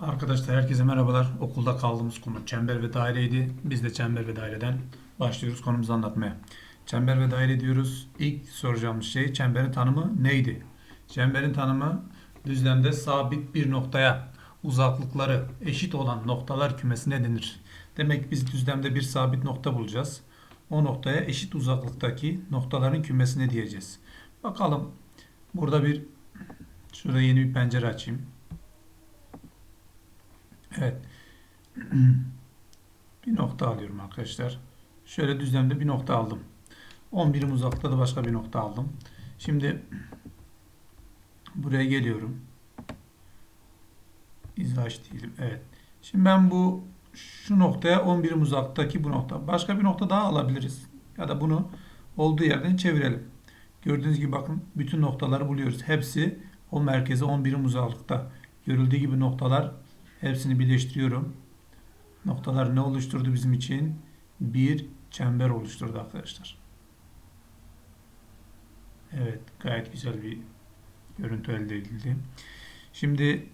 Arkadaşlar herkese merhabalar. Okulda kaldığımız konu çember ve daireydi. Biz de çember ve daireden başlıyoruz konumuzu anlatmaya. Çember ve daire diyoruz. İlk soracağımız şey çemberin tanımı neydi? Çemberin tanımı düzlemde sabit bir noktaya uzaklıkları eşit olan noktalar kümesine denir. Demek ki biz düzlemde bir sabit nokta bulacağız. O noktaya eşit uzaklıktaki noktaların kümesine diyeceğiz. Bakalım burada bir şurada yeni bir pencere açayım. Evet. bir nokta alıyorum arkadaşlar. Şöyle düzlemde bir nokta aldım. 10 birim uzaklıkta da başka bir nokta aldım. Şimdi buraya geliyorum. İzah değilim. Evet. Şimdi ben bu şu noktaya 10 birim uzaklıktaki bu nokta. Başka bir nokta daha alabiliriz. Ya da bunu olduğu yerden çevirelim. Gördüğünüz gibi bakın bütün noktaları buluyoruz. Hepsi o merkeze 10 birim uzaklıkta. Görüldüğü gibi noktalar Hepsini birleştiriyorum. Noktalar ne oluşturdu bizim için? Bir çember oluşturdu arkadaşlar. Evet, gayet güzel bir görüntü elde edildi. Şimdi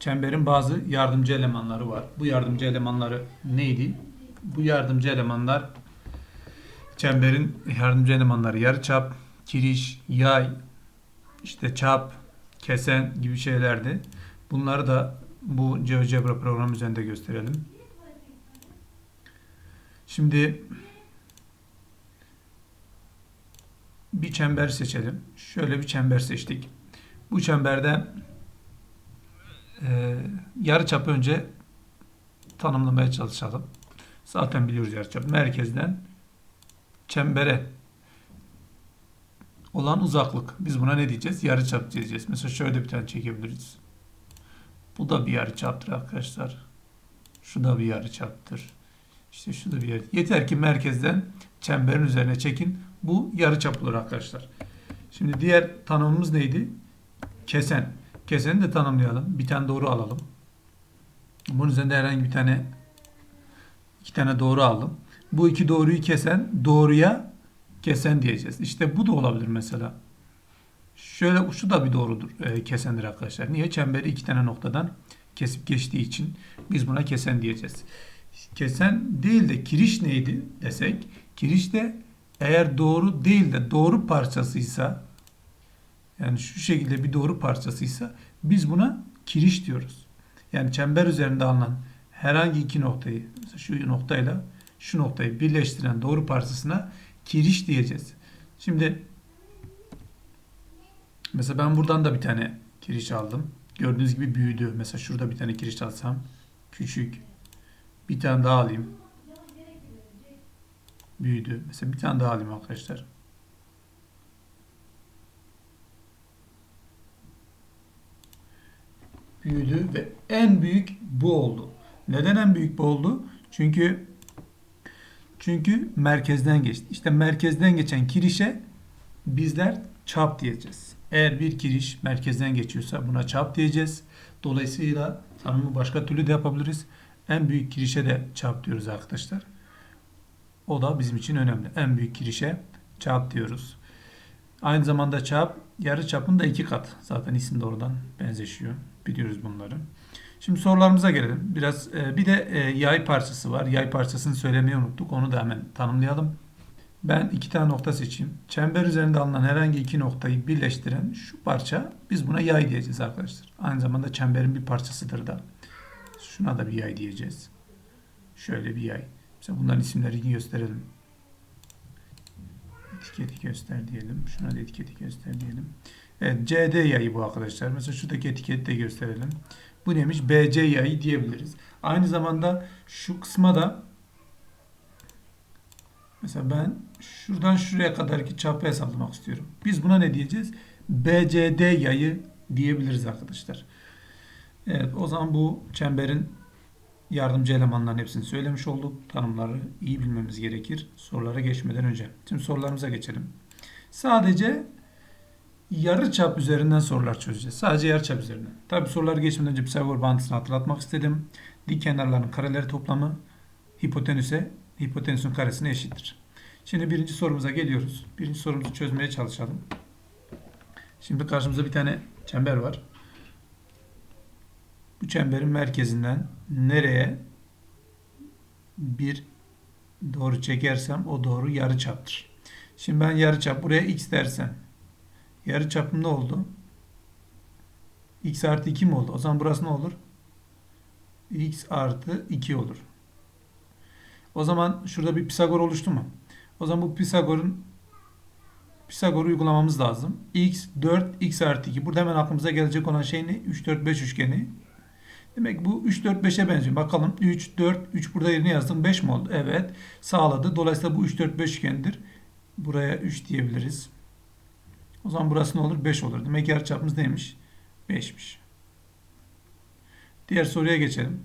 çemberin bazı yardımcı elemanları var. Bu yardımcı elemanları neydi? Bu yardımcı elemanlar çemberin yardımcı elemanları yarıçap, kiriş, yay, işte çap, kesen gibi şeylerdi. Bunları da bu GeoGebra programı üzerinde gösterelim. Şimdi bir çember seçelim. Şöyle bir çember seçtik. Bu çemberde e, yarıçapı önce tanımlamaya çalışalım. Zaten biliyoruz yarıçap. Merkezden çembere olan uzaklık. Biz buna ne diyeceğiz? Yarıçap diyeceğiz. Mesela şöyle bir tane çekebiliriz. Bu da bir yarıçaptır arkadaşlar. Şu da bir yarıçaptır. İşte şu da bir yarı. Yeter ki merkezden çemberin üzerine çekin. Bu yarıçap olur arkadaşlar. Şimdi diğer tanımımız neydi? Kesen. Keseni de tanımlayalım. Bir tane doğru alalım. Bunun üzerinde herhangi bir tane iki tane doğru aldım. Bu iki doğruyu kesen doğruya kesen diyeceğiz. İşte bu da olabilir mesela. Şöyle şu da bir doğrudur. E, kesendir arkadaşlar. Niye? Çemberi iki tane noktadan kesip geçtiği için biz buna kesen diyeceğiz. Kesen değil de kiriş neydi desek kiriş de eğer doğru değil de doğru parçasıysa yani şu şekilde bir doğru parçasıysa biz buna kiriş diyoruz. Yani çember üzerinde alınan herhangi iki noktayı şu noktayla şu noktayı birleştiren doğru parçasına kiriş diyeceğiz. Şimdi Mesela ben buradan da bir tane kiriş aldım. Gördüğünüz gibi büyüdü. Mesela şurada bir tane kiriş alsam küçük. Bir tane daha alayım. Büyüdü. Mesela bir tane daha alayım arkadaşlar. Büyüdü ve en büyük bu oldu. Neden en büyük bu oldu? Çünkü çünkü merkezden geçti. İşte merkezden geçen kirişe bizler çap diyeceğiz. Eğer bir giriş merkezden geçiyorsa buna çap diyeceğiz. Dolayısıyla tanımı başka türlü de yapabiliriz. En büyük girişe de çap diyoruz arkadaşlar. O da bizim için önemli. En büyük girişe çap diyoruz. Aynı zamanda çap yarı çapın da iki kat. Zaten isim de oradan benzeşiyor. Biliyoruz bunları. Şimdi sorularımıza gelelim. Biraz e, bir de e, yay parçası var. Yay parçasını söylemeyi unuttuk. Onu da hemen tanımlayalım. Ben iki tane nokta seçeyim. Çember üzerinde alınan herhangi iki noktayı birleştiren şu parça biz buna yay diyeceğiz arkadaşlar. Aynı zamanda çemberin bir parçasıdır da. Şuna da bir yay diyeceğiz. Şöyle bir yay. Mesela bunların isimlerini gösterelim. Etiketi göster diyelim. Şuna da etiketi göster diyelim. Evet CD yayı bu arkadaşlar. Mesela şuradaki etiketi de gösterelim. Bu neymiş? BC yayı diyebiliriz. Aynı zamanda şu kısma da Mesela ben şuradan şuraya kadarki çapı hesaplamak istiyorum. Biz buna ne diyeceğiz? BCD yayı diyebiliriz arkadaşlar. Evet o zaman bu çemberin yardımcı elemanların hepsini söylemiş olduk. Tanımları iyi bilmemiz gerekir sorulara geçmeden önce. Şimdi sorularımıza geçelim. Sadece yarı çap üzerinden sorular çözeceğiz. Sadece yarı çap üzerinden. Tabi soruları geçmeden önce Pisagor bağıntısını hatırlatmak istedim. Dik kenarların kareleri toplamı hipotenüse hipotenüsün karesine eşittir. Şimdi birinci sorumuza geliyoruz. Birinci sorumuzu çözmeye çalışalım. Şimdi karşımızda bir tane çember var. Bu çemberin merkezinden nereye bir doğru çekersem o doğru yarıçaptır. Şimdi ben yarıçap buraya x dersem yarıçapım ne oldu? x artı 2 mi oldu? O zaman burası ne olur? x artı 2 olur. O zaman şurada bir Pisagor oluştu mu? O zaman bu Pisagor'un Pisagor'u uygulamamız lazım. x 4 x artı 2. Burada hemen aklımıza gelecek olan şey ne? 3 4 5 üçgeni. Demek bu 3 4 5'e benziyor. Bakalım 3 4 3 burada yerine yazdım. 5 mi oldu? Evet. Sağladı. Dolayısıyla bu 3 4 5 üçgendir. Buraya 3 diyebiliriz. O zaman burası ne olur? 5 olur. Demek ki yarıçapımız neymiş? 5'miş. Diğer soruya geçelim.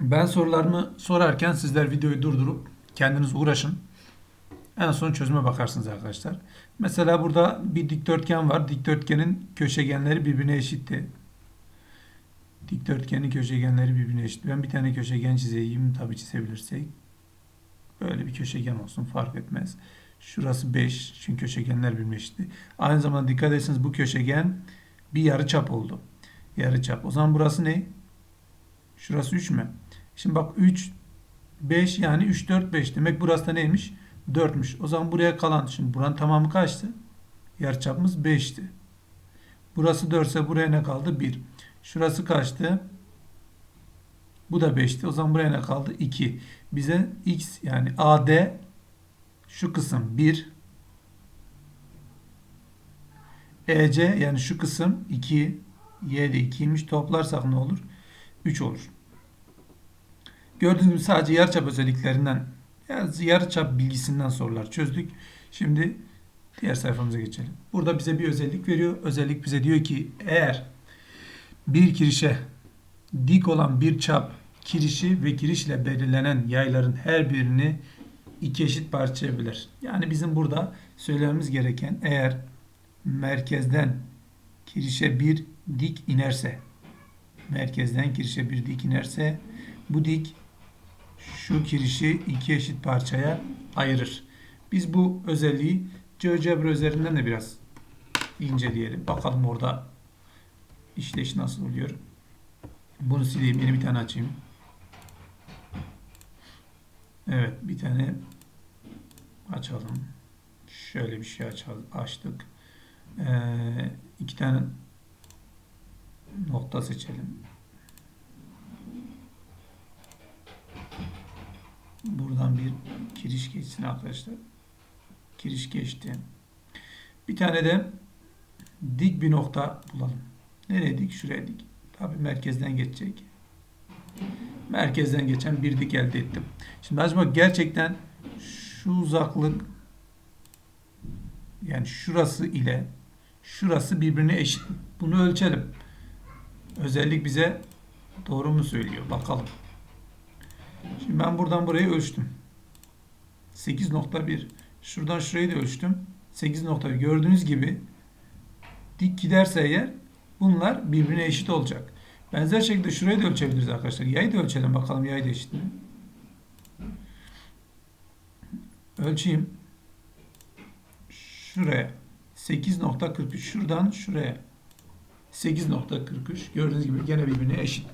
Ben sorularımı sorarken sizler videoyu durdurup kendiniz uğraşın. En son çözüme bakarsınız arkadaşlar. Mesela burada bir dikdörtgen var. Dikdörtgenin köşegenleri birbirine eşitti. Dikdörtgenin köşegenleri birbirine eşit. Ben bir tane köşegen çizeyim. Tabi çizebilirsek. Böyle bir köşegen olsun. Fark etmez. Şurası 5. Çünkü köşegenler birbirine eşit. Aynı zamanda dikkat etseniz bu köşegen bir yarıçap oldu. Yarıçap. O zaman burası ne? Şurası 3 mü? Şimdi bak 3 5 yani 3 4 5 demek burası da neymiş? 4'müş. O zaman buraya kalan şimdi buranın tamamı kaçtı? Yarıçapımız 5'ti. Burası 4 ise buraya ne kaldı? 1. Şurası kaçtı? Bu da 5'ti. O zaman buraya ne kaldı? 2. Bize x yani AD şu kısım 1. EC yani şu kısım 2. Y de 2'ymiş. Toplarsak ne olur? 3 olur. Gördüğünüz gibi sadece yarıçap özelliklerinden yarıçap bilgisinden sorular çözdük. Şimdi diğer sayfamıza geçelim. Burada bize bir özellik veriyor. Özellik bize diyor ki eğer bir kirişe dik olan bir çap kirişi ve kirişle belirlenen yayların her birini iki eşit parçaya böler. Yani bizim burada söylememiz gereken eğer merkezden kirişe bir dik inerse merkezden kirişe bir dik inerse bu dik şu kirişi iki eşit parçaya ayırır. Biz bu özelliği GeoGebra üzerinden de biraz inceleyelim. Bakalım orada işleyiş nasıl oluyor. Bunu sileyim. Yeni bir tane açayım. Evet. Bir tane açalım. Şöyle bir şey açalım, açtık. Ee, iki tane nokta seçelim. Buradan bir kiriş geçsin arkadaşlar. Kiriş geçti. Bir tane de dik bir nokta bulalım. Nereye dik? Şuraya dik. Tabi merkezden geçecek. Merkezden geçen bir dik elde ettim. Şimdi acaba gerçekten şu uzaklık yani şurası ile şurası birbirine eşit. Bunu ölçelim. Özellik bize doğru mu söylüyor? Bakalım. Şimdi ben buradan burayı ölçtüm. 8.1. Şuradan şurayı da ölçtüm. 8.1. Gördüğünüz gibi dik giderse eğer bunlar birbirine eşit olacak. Benzer şekilde şurayı da ölçebiliriz arkadaşlar. Yayı da ölçelim bakalım yay da eşit mi? Ölçeyim. Şuraya. 8.43. Şuradan şuraya. 8.43. Gördüğünüz gibi gene birbirine eşit.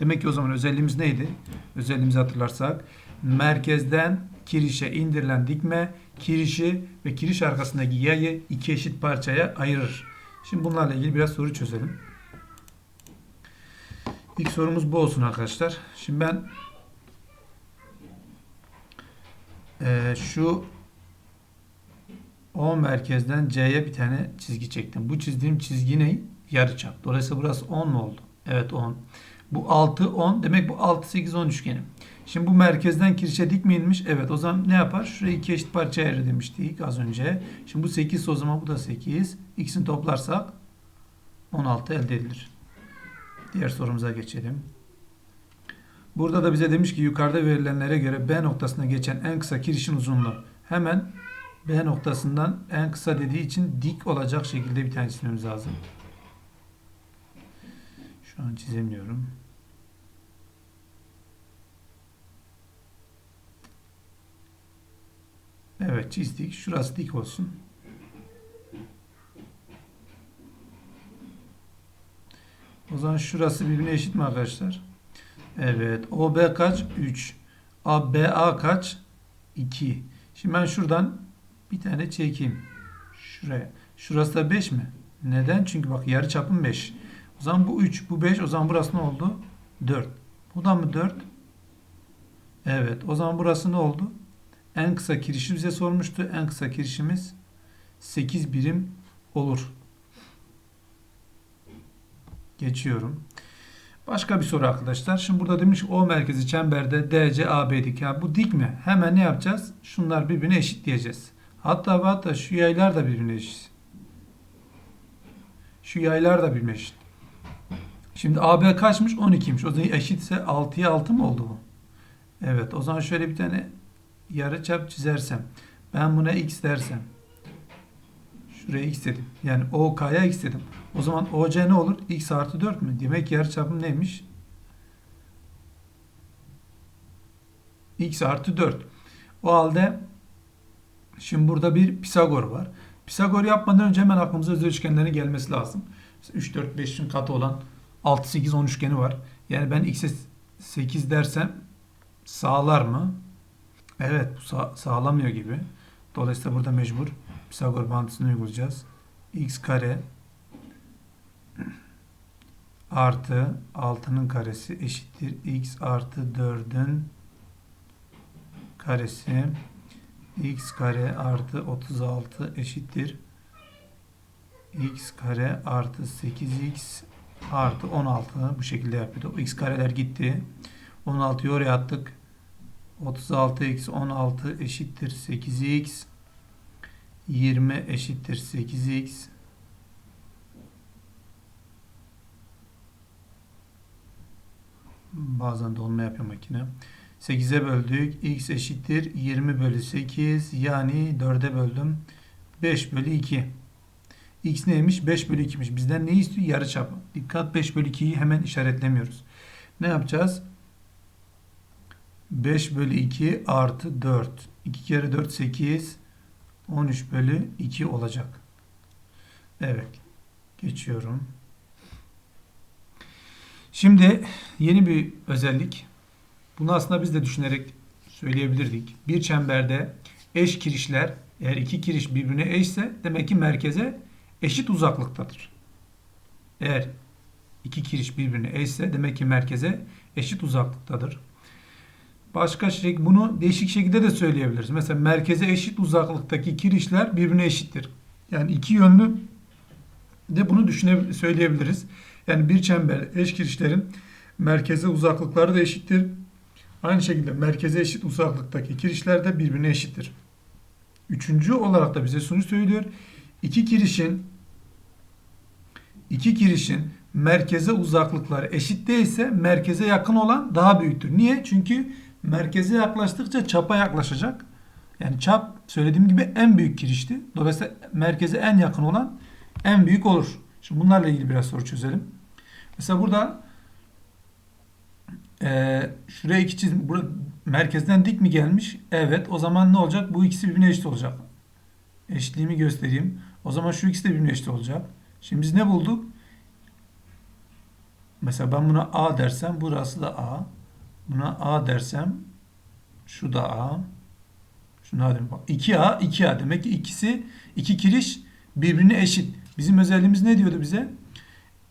Demek ki o zaman özelliğimiz neydi? Özelliğimizi hatırlarsak merkezden kirişe indirilen dikme kirişi ve kiriş arkasındaki yayı iki eşit parçaya ayırır. Şimdi bunlarla ilgili biraz soru çözelim. İlk sorumuz bu olsun arkadaşlar. Şimdi ben e, şu O merkezden C'ye bir tane çizgi çektim. Bu çizdiğim çizgi ne? Yarıçap. Dolayısıyla burası 10 mu oldu? Evet 10. Bu 6, 10. Demek bu 6, 8, 10 üçgeni. Şimdi bu merkezden kirişe dik mi inmiş? Evet. O zaman ne yapar? Şurayı iki eşit parçaya ayırır demiştik az önce. Şimdi bu 8 o zaman bu da 8. X'ini toplarsak 16 elde edilir. Diğer sorumuza geçelim. Burada da bize demiş ki yukarıda verilenlere göre B noktasına geçen en kısa kirişin uzunluğu. Hemen B noktasından en kısa dediği için dik olacak şekilde bir tane çizmemiz lazım. Şu an çizemiyorum. Evet çizdik. Şurası dik olsun. O zaman şurası birbirine eşit mi arkadaşlar? Evet. OB kaç? 3. ABA kaç? 2. Şimdi ben şuradan bir tane çekeyim. Şuraya. Şurası da 5 mi? Neden? Çünkü bak yarı çapım 5. O zaman bu 3, bu 5. O zaman burası ne oldu? 4. Bu da mı 4? Evet. O zaman burası ne oldu? En kısa girişi bize sormuştu. En kısa girişimiz 8 birim olur. Geçiyorum. Başka bir soru arkadaşlar. Şimdi burada demiş O merkezi çemberde DC AB dik. Yani bu dik mi? Hemen ne yapacağız? Şunlar birbirine eşit diyeceğiz. Hatta hatta şu yaylar da birbirine eşit. Şu yaylar da birbirine eşit. Şimdi AB kaçmış? 12'ymiş. O zaman eşitse 6'ya 6 mı oldu bu? Evet. O zaman şöyle bir tane yarıçap çizersem. Ben buna x dersem. Şuraya x dedim. Yani OK'ya x dedim. O zaman OC ne olur? x artı 4 mü? Demek ki yarıçapım neymiş? x artı 4. O halde şimdi burada bir Pisagor var. Pisagor yapmadan önce hemen aklımıza özel üçgenlerin gelmesi lazım. Mesela 3, 4, 5'in katı olan 6, 8, 10 üçgeni var. Yani ben x'e 8 dersem sağlar mı? Evet bu sağ, sağlamıyor gibi. Dolayısıyla burada mecbur Pisagor bağıntısını uygulayacağız. x kare artı 6'nın karesi eşittir x artı 4'ün karesi x kare artı 36 eşittir x kare artı 8x artı 16 bu şekilde yapıyordu. O x kareler gitti. 16'yı oraya attık. 36 eksi 16 eşittir 8x 20 eşittir 8x bazen dolma yapıyor makine. 8'e böldük. X eşittir 20 bölü 8 yani 4'e böldüm. 5 bölü 2 x neymiş 5 bölü 2'miş bizden ne istiyor yarıçapı dikkat 5 bölü 2'yi hemen işaretlemiyoruz ne yapacağız 5 bölü 2 artı 4. 2 kere 4 8. 13 bölü 2 olacak. Evet. Geçiyorum. Şimdi yeni bir özellik. Bunu aslında biz de düşünerek söyleyebilirdik. Bir çemberde eş kirişler eğer iki kiriş birbirine eşse demek ki merkeze eşit uzaklıktadır. Eğer iki kiriş birbirine eşse demek ki merkeze eşit uzaklıktadır. Başka şey bunu değişik şekilde de söyleyebiliriz. Mesela merkeze eşit uzaklıktaki kirişler birbirine eşittir. Yani iki yönlü de bunu düşüne söyleyebiliriz. Yani bir çember eş kirişlerin merkeze uzaklıkları da eşittir. Aynı şekilde merkeze eşit uzaklıktaki kirişler de birbirine eşittir. Üçüncü olarak da bize şunu söylüyor. İki kirişin iki kirişin merkeze uzaklıkları eşit değilse merkeze yakın olan daha büyüktür. Niye? Çünkü merkeze yaklaştıkça çapa yaklaşacak. Yani çap söylediğim gibi en büyük kirişti. Dolayısıyla merkeze en yakın olan en büyük olur. Şimdi bunlarla ilgili biraz soru çözelim. Mesela burada e, şuraya iki çizim burada merkezden dik mi gelmiş? Evet. O zaman ne olacak? Bu ikisi birbirine eşit olacak. Eşitliğimi göstereyim. O zaman şu ikisi de birbirine eşit olacak. Şimdi biz ne bulduk? Mesela ben buna A dersem burası da A. Buna A dersem şu da A. Şuna. Bak 2A, 2A. Demek ki ikisi, iki kiriş birbirine eşit. Bizim özelliğimiz ne diyordu bize?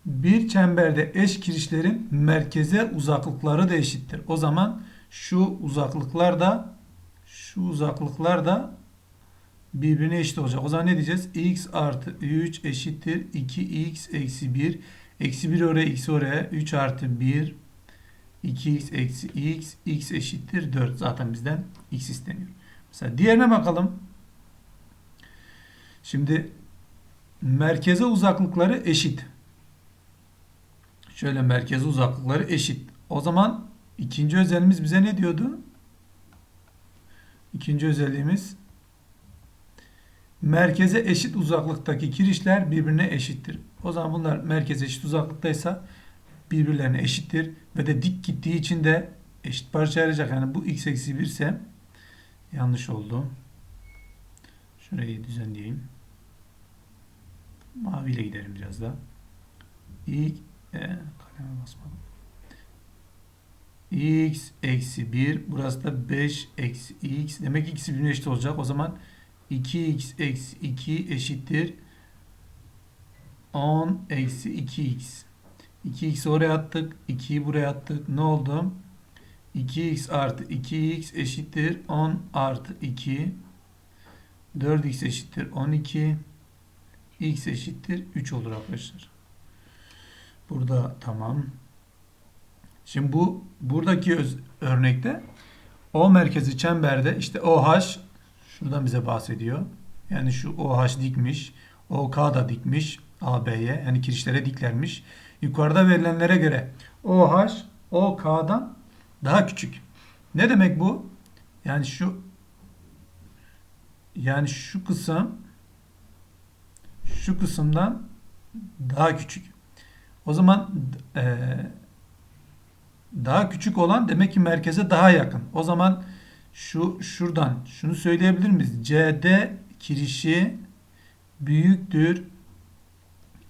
Bir çemberde eş kirişlerin merkeze uzaklıkları da eşittir. O zaman şu uzaklıklar da şu uzaklıklar da birbirine eşit olacak. O zaman ne diyeceğiz? x artı 3 eşittir 2x eksi 1. Eksi 1 oraya, x oraya. 3 artı 1 2x eksi x, x eşittir 4. Zaten bizden x isteniyor. Mesela diğerine bakalım. Şimdi merkeze uzaklıkları eşit. Şöyle merkeze uzaklıkları eşit. O zaman ikinci özelliğimiz bize ne diyordu? İkinci özelliğimiz merkeze eşit uzaklıktaki kirişler birbirine eşittir. O zaman bunlar merkeze eşit uzaklıktaysa birbirlerine eşittir ve de dik gittiği için de eşit parça ayıracak. Yani bu x eksi 1 ise yanlış oldu. Şurayı düzenleyeyim. Maviyle gidelim biraz da. İlk e, Hemen basmadım. x eksi 1 burası da 5 eksi x demek ki ikisi birbirine eşit olacak. O zaman 2x eksi 2 eşittir 10 eksi 2x. 2x'i oraya attık. 2'yi buraya attık. Ne oldu? 2x artı 2x eşittir 10 artı 2. 4x eşittir 12. x eşittir 3 olur arkadaşlar. Burada tamam. Şimdi bu buradaki öz, örnekte O merkezi çemberde işte OH şuradan bize bahsediyor. Yani şu OH dikmiş. OK da dikmiş AB'ye. Yani kirişlere diklenmiş. Yukarıda verilenlere göre OH OK'dan daha küçük. Ne demek bu? Yani şu yani şu kısım şu kısımdan daha küçük. O zaman eee daha küçük olan demek ki merkeze daha yakın. O zaman şu şuradan şunu söyleyebilir miyiz? CD kirişi büyüktür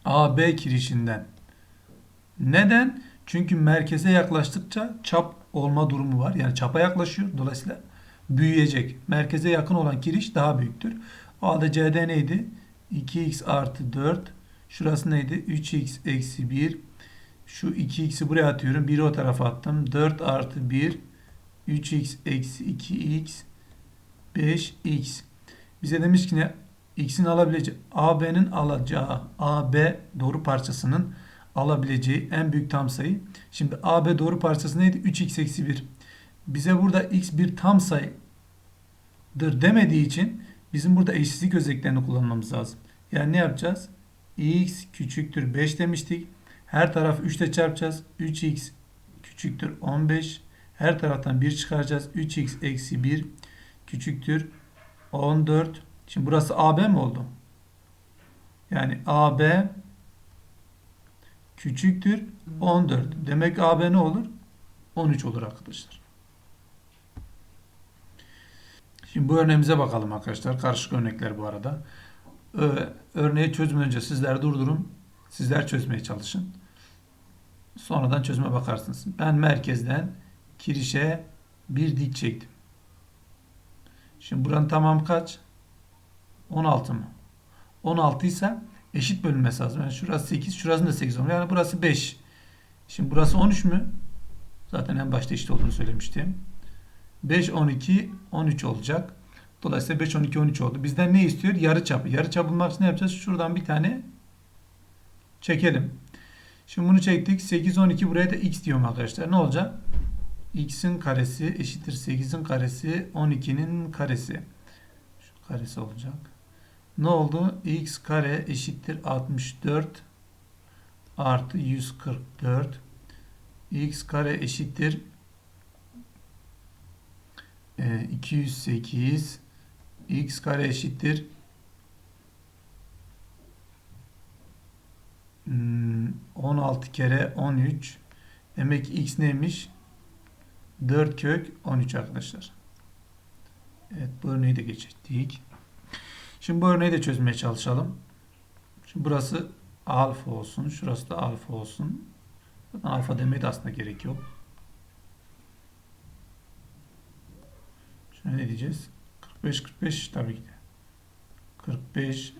AB kirişinden. Neden? Çünkü merkeze yaklaştıkça çap olma durumu var. Yani çapa yaklaşıyor. Dolayısıyla büyüyecek. Merkeze yakın olan kiriş daha büyüktür. O halde CD neydi? 2x artı 4. Şurası neydi? 3x eksi 1. Şu 2x'i buraya atıyorum. 1'i o tarafa attım. 4 artı 1. 3x eksi 2x. 5x. Bize demiş ki ne? X'in alabileceği, AB'nin alacağı, AB doğru parçasının alabileceği en büyük tam sayı. Şimdi AB doğru parçası neydi? 3x eksi 1. Bize burada x bir tam sayıdır demediği için bizim burada eşsizlik özelliklerini kullanmamız lazım. Yani ne yapacağız? x küçüktür 5 demiştik. Her tarafı 3 ile çarpacağız. 3x küçüktür 15. Her taraftan 1 çıkaracağız. 3x eksi 1 küçüktür 14. Şimdi burası AB mi oldu? Yani AB küçüktür 14. Demek AB ne olur? 13 olur arkadaşlar. Şimdi bu örneğimize bakalım arkadaşlar. Karışık örnekler bu arada. Örneği çözüm önce sizler durdurun. Sizler çözmeye çalışın. Sonradan çözüme bakarsınız. Ben merkezden kirişe bir dik çektim. Şimdi buranın tamamı kaç? 16 mı? 16 ise eşit bölünmesi lazım. Yani şurası 8, şurasının da 8 olmalı. Yani burası 5. Şimdi burası 13 mü? Zaten en başta eşit olduğunu söylemiştim. 5, 12, 13 olacak. Dolayısıyla 5, 12, 13 oldu. Bizden ne istiyor? Yarı çapı. Yarı çapı bulmak için ne yapacağız? Şuradan bir tane çekelim. Şimdi bunu çektik. 8, 12 buraya da x diyorum arkadaşlar. Ne olacak? X'in karesi eşittir 8'in karesi 12'nin karesi. Şu karesi olacak. Ne oldu? x kare eşittir 64 artı 144. x kare eşittir 208 x kare eşittir 16 kere 13 demek x neymiş 4 kök 13 arkadaşlar. Evet bu örneği de geçtik şimdi bu örneği de çözmeye çalışalım. Şimdi burası alfa olsun şurası da alfa olsun. Zaten alfa demeye de aslında gerek yok. Şimdi ne diyeceğiz? 45 45 tabii ki de. 45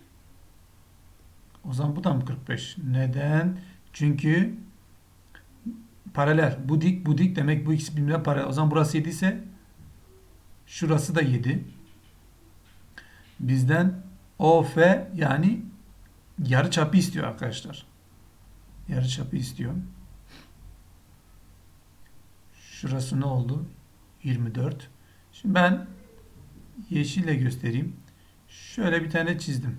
o zaman bu da mı 45? Neden? Çünkü paralel. Bu dik, bu dik demek bu ikisi birbirine paralel. O zaman burası 7 ise şurası da 7. Bizden OF yani yarı çapı istiyor arkadaşlar. Yarı çapı istiyor. Şurası ne oldu? 24. Şimdi ben yeşille göstereyim. Şöyle bir tane çizdim.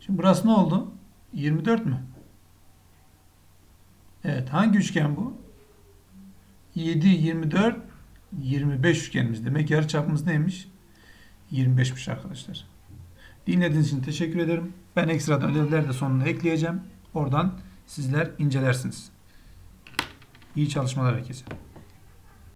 Şimdi burası ne oldu? 24 mü? Evet. Hangi üçgen bu? 7, 24, 25 üçgenimiz. Demek yarı çapımız neymiş? 25'miş arkadaşlar. Dinlediğiniz için teşekkür ederim. Ben ekstradan ödevleri de sonuna ekleyeceğim. Oradan sizler incelersiniz. İyi çalışmalar herkese.